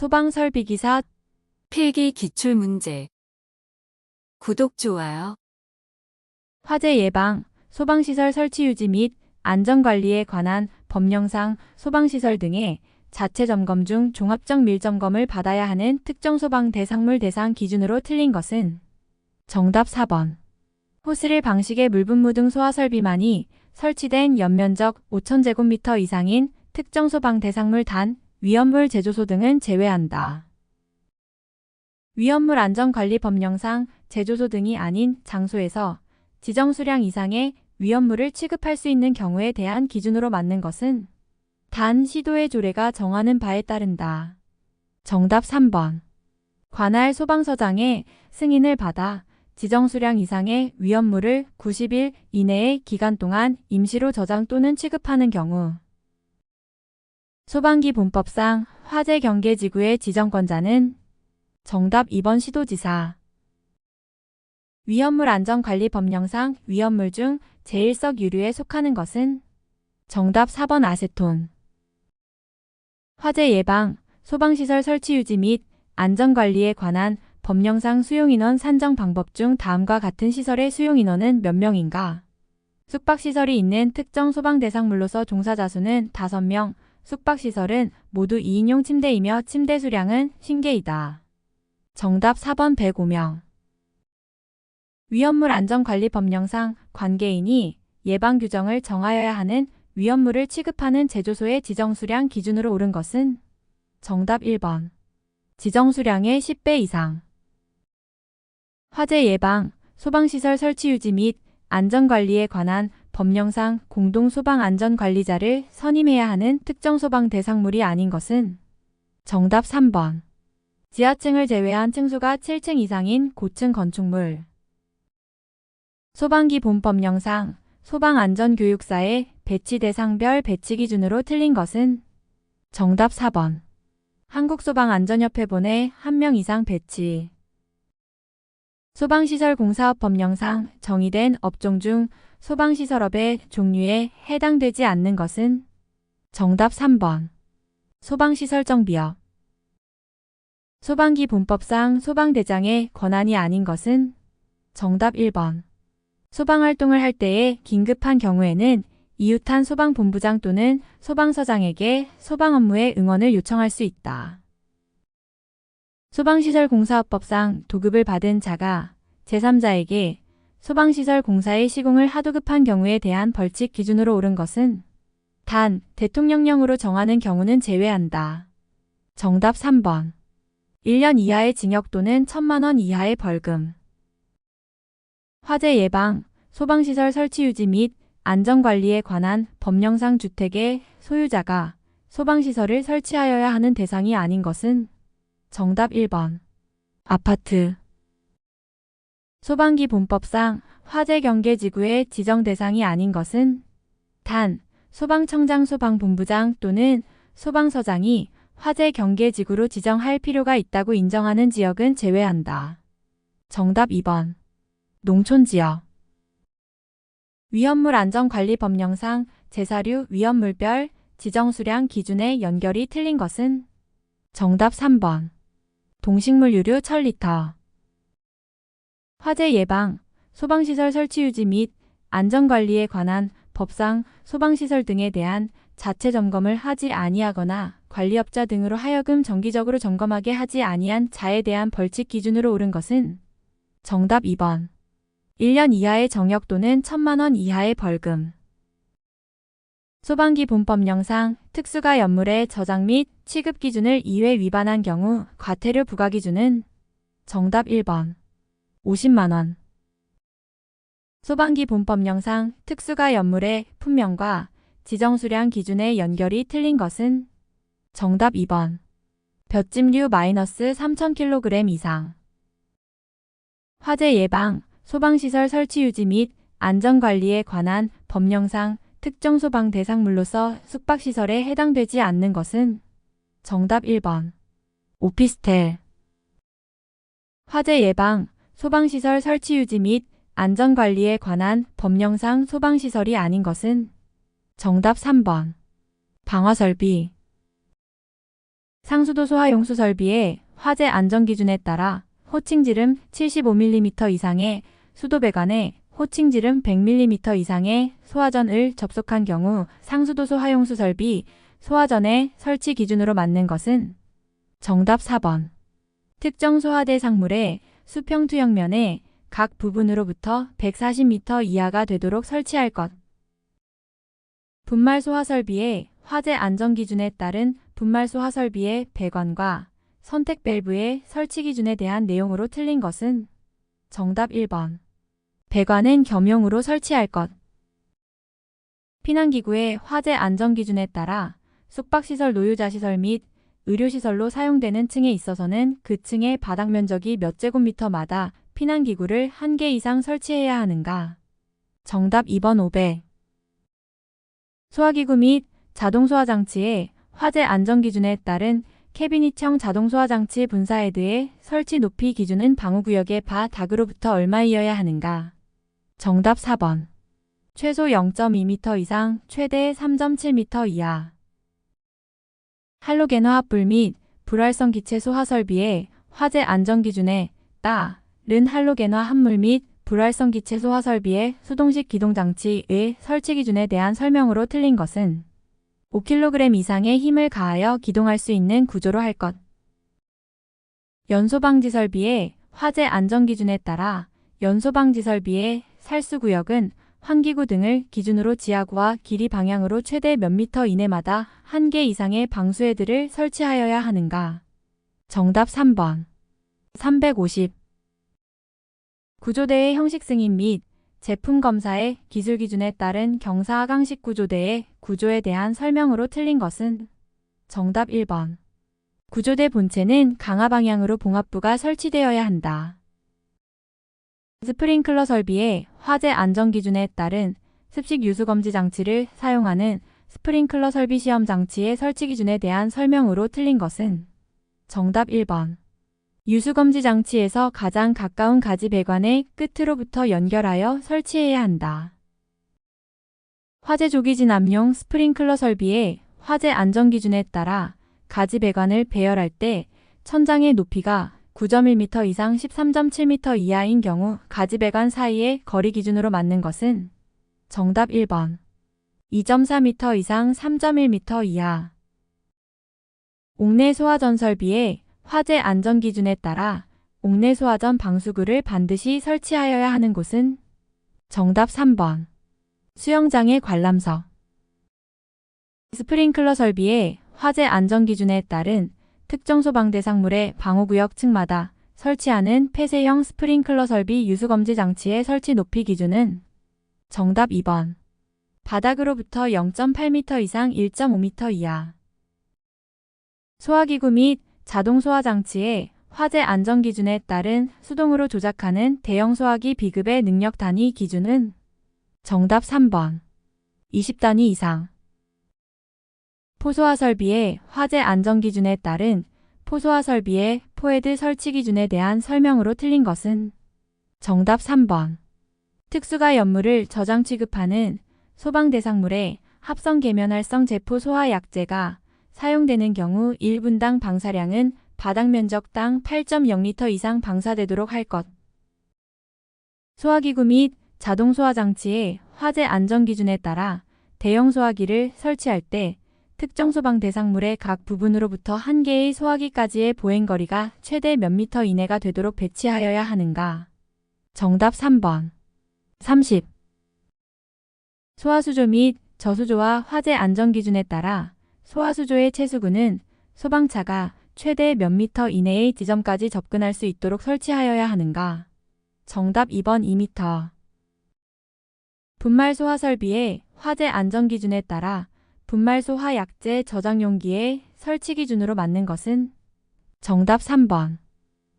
소방설비기사 필기 기출문제. 구독, 좋아요. 화재 예방, 소방시설 설치 유지 및 안전관리에 관한 법령상 소방시설 등의 자체 점검 중 종합적 밀점검을 받아야 하는 특정 소방 대상물 대상 기준으로 틀린 것은 정답 4번. 호스릴 방식의 물분무 등 소화 설비만이 설치된 연면적 5,000제곱미터 이상인 특정 소방 대상물 단 위험물 제조소 등은 제외한다. 위험물 안전관리 법령상 제조소 등이 아닌 장소에서 지정 수량 이상의 위험물을 취급할 수 있는 경우에 대한 기준으로 맞는 것은 단 시도의 조례가 정하는 바에 따른다. 정답 3번. 관할 소방서장의 승인을 받아 지정 수량 이상의 위험물을 90일 이내의 기간 동안 임시로 저장 또는 취급하는 경우 소방기 본법상 화재 경계 지구의 지정권자는 정답 2번 시도지사 위험물 안전관리 법령상 위험물 중 제1석 유류에 속하는 것은 정답 4번 아세톤 화재 예방, 소방시설 설치 유지 및 안전관리에 관한 법령상 수용인원 산정 방법 중 다음과 같은 시설의 수용인원은 몇 명인가? 숙박시설이 있는 특정 소방 대상물로서 종사자 수는 5명, 숙박시설은 모두 2인용 침대이며 침대 수량은 50개이다. 정답 4번 105명. 위험물 안전관리 법령상 관계인이 예방 규정을 정하여야 하는 위험물을 취급하는 제조소의 지정 수량 기준으로 옳은 것은 정답 1번. 지정 수량의 10배 이상. 화재 예방, 소방시설 설치 유지 및 안전관리에 관한 법령상 공동소방안전관리자를 선임해야 하는 특정 소방 대상물이 아닌 것은 정답 3번. 지하층을 제외한 층수가 7층 이상인 고층 건축물. 소방기 본법령상 소방안전교육사의 배치 대상별 배치 기준으로 틀린 것은 정답 4번. 한국소방안전협회 본에 1명 이상 배치. 소방시설 공사업 법령상 정의된 업종 중 소방시설업의 종류에 해당되지 않는 것은 정답 3번. 소방시설 정비업. 소방기 본법상 소방대장의 권한이 아닌 것은 정답 1번. 소방활동을 할 때에 긴급한 경우에는 이웃한 소방본부장 또는 소방서장에게 소방 업무에 응원을 요청할 수 있다. 소방시설 공사업법상 도급을 받은 자가 제3자에게 소방시설 공사의 시공을 하도급한 경우에 대한 벌칙 기준으로 옳은 것은 단 대통령령으로 정하는 경우는 제외한다. 정답 3번. 1년 이하의 징역 또는 1천만 원 이하의 벌금. 화재 예방, 소방시설 설치 유지 및 안전관리에 관한 법령상 주택의 소유자가 소방시설을 설치하여야 하는 대상이 아닌 것은 정답 1번. 아파트. 소방기 본법상 화재 경계 지구의 지정 대상이 아닌 것은 단 소방청장 소방본부장 또는 소방서장이 화재 경계 지구로 지정할 필요가 있다고 인정하는 지역은 제외한다. 정답 2번. 농촌 지역. 위험물 안전관리 법령상 제사류 위험물별 지정수량 기준의 연결이 틀린 것은 정답 3번. 동식물 유류 1000리터. 화재 예방, 소방시설 설치 유지 및 안전관리에 관한 법상 소방시설 등에 대한 자체 점검을 하지 아니하거나 관리업자 등으로 하여금 정기적으로 점검하게 하지 아니한 자에 대한 벌칙 기준으로 옳은 것은 정답 2번. 1년 이하의 정역 또는 1천만 원 이하의 벌금. 소방기 본법령상 특수가 연물의 저장 및 취급 기준을 2회 위반한 경우 과태료 부과 기준은 정답 1번. 50만 원. 소방기 본법령상 특수가 연물의 품명과 지정 수량 기준의 연결이 틀린 것은 정답 2번. 볏짚류 마이너스 3,000kg 이상. 화재 예방, 소방시설 설치 유지 및 안전관리에 관한 법령상 특정 소방 대상물로서 숙박시설에 해당되지 않는 것은 정답 1번. 오피스텔. 화재 예방, 소방시설 설치 유지 및 안전관리에 관한 법령상 소방시설이 아닌 것은 정답 3번. 방화설비. 상수도 소화 용수 설비의 화재 안전 기준에 따라 호칭 지름 75mm 이상의 수도 배관에 호칭 지름 100mm 이상의 소화전을 접속한 경우 상수도 소화용수 설비 소화전의 설치 기준으로 맞는 것은 정답 4번. 특정 소화대 상물의 수평 투영면에 각 부분으로부터 140m 이하가 되도록 설치할 것. 분말 소화 설비의 화재 안전 기준에 따른 분말 소화 설비의 배관과 선택 밸브의 설치 기준에 대한 내용으로 틀린 것은 정답 1번. 배관은 겸용으로 설치할 것. 피난기구의 화재 안전 기준에 따라 숙박시설 노유자시설 및 의료시설로 사용되는 층에 있어서는 그 층의 바닥 면적이 몇 제곱미터마다 피난기구를 한 개 이상 설치해야 하는가? 정답 2번 5배. 소화기구 및 자동소화장치의 화재 안전 기준에 따른 캐비닛형 자동소화장치 분사헤드의 설치 높이 기준은 방호구역의 바닥으로부터 얼마이어야 하는가? 정답 4번. 최소 0.2m 이상, 최대 3.7m 이하. 할로겐 화 합불 및 불활성 기체 소화 설비의 화재 안전 기준에 따른 할로겐화 합물 및 불활성 기체 소화 설비의 수동식 기동 장치의 설치 기준에 대한 설명으로 틀린 것은 5kg 이상의 힘을 가하여 기동할 수 있는 구조로 할 것. 연소 방지 설비의 화재 안전 기준에 따라 연소 방지 설비의 살수 구역은 환기구 등을 기준으로 지하구와 길이 방향으로 최대 몇 미터 이내마다 한 개 이상의 방수헤드를 설치하여야 하는가? 정답 3번. 350. 구조대의 형식 승인 및 제품 검사의 기술 기준에 따른 경사 하강식 구조대의 구조에 대한 설명으로 틀린 것은 정답 1번. 구조대 본체는 강화 방향으로 봉합부가 설치되어야 한다. 스프링클러 설비의 화재 안전 기준에 따른 습식 유수 검지 장치를 사용하는 스프링클러 설비 시험 장치의 설치 기준에 대한 설명으로 틀린 것은 정답 1번. 유수 검지 장치에서 가장 가까운 가지 배관의 끝으로부터 연결하여 설치해야 한다. 화재 조기 진압용 스프링클러 설비의 화재 안전 기준에 따라 가지 배관을 배열할 때 천장의 높이가 9.1m 이상 13.7m 이하인 경우 가지 배관 사이의 거리 기준으로 맞는 것은 정답 1번. 2.4m 이상 3.1m 이하. 옥내 소화전 설비의 화재 안전 기준에 따라 옥내 소화전 방수구를 반드시 설치하여야 하는 곳은 정답 3번. 수영장의 관람석. 스프링클러 설비의 화재 안전 기준에 따른 특정 소방 대상물의 방호구역 층마다 설치하는 폐쇄형 스프링클러 설비 유수검지 장치의 설치 높이 기준은 정답 2번. 바닥으로부터 0.8m 이상 1.5m 이하. 소화기구 및 자동 소화 장치의 화재 안전 기준에 따른 수동으로 조작하는 대형 소화기 비급의 능력 단위 기준은 정답 3번. 20단위 이상. 포소화 설비의 화재 안전 기준에 따른 포소화 설비의 포헤드 설치 기준에 대한 설명으로 틀린 것은 정답 3번. 특수가 연물을 저장 취급하는 소방 대상물의 합성 계면활성 제포 소화 약제가 사용되는 경우 1분당 방사량은 바닥 면적당 8.0리터 이상 방사되도록 할 것. 소화기구 및 자동 소화 장치의 화재 안전 기준에 따라 대형 소화기를 설치할 때 특정 소방 대상물의 각 부분으로부터 한 개의 소화기까지의 보행거리가 최대 몇 미터 이내가 되도록 배치하여야 하는가? 정답 3번. 30. 소화수조 및 저수조와 화재 안전 기준에 따라 소화수조의 채수구는 소방차가 최대 몇 미터 이내의 지점까지 접근할 수 있도록 설치하여야 하는가? 정답 2번 2미터. 분말 소화 설비의 화재 안전 기준에 따라 분말 소화 약제 저장 용기의 설치 기준으로 맞는 것은 정답 3번.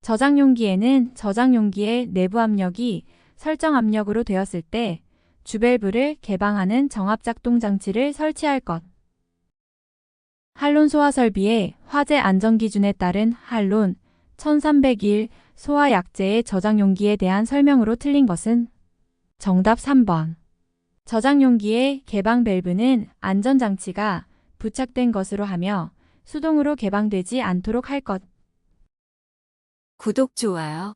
저장 용기에는 저장 용기의 내부 압력이 설정 압력으로 되었을 때 주밸브를 개방하는 정압 작동 장치를 설치할 것. 한론 소화 설비의 화재 안전 기준에 따른 한론 1301 소화 약제의 저장 용기에 대한 설명으로 틀린 것은 정답 3번. 저장 용기의 개방 밸브는 안전장치가 부착된 것으로 하며 수동으로 개방되지 않도록 할 것. 구독, 좋아요.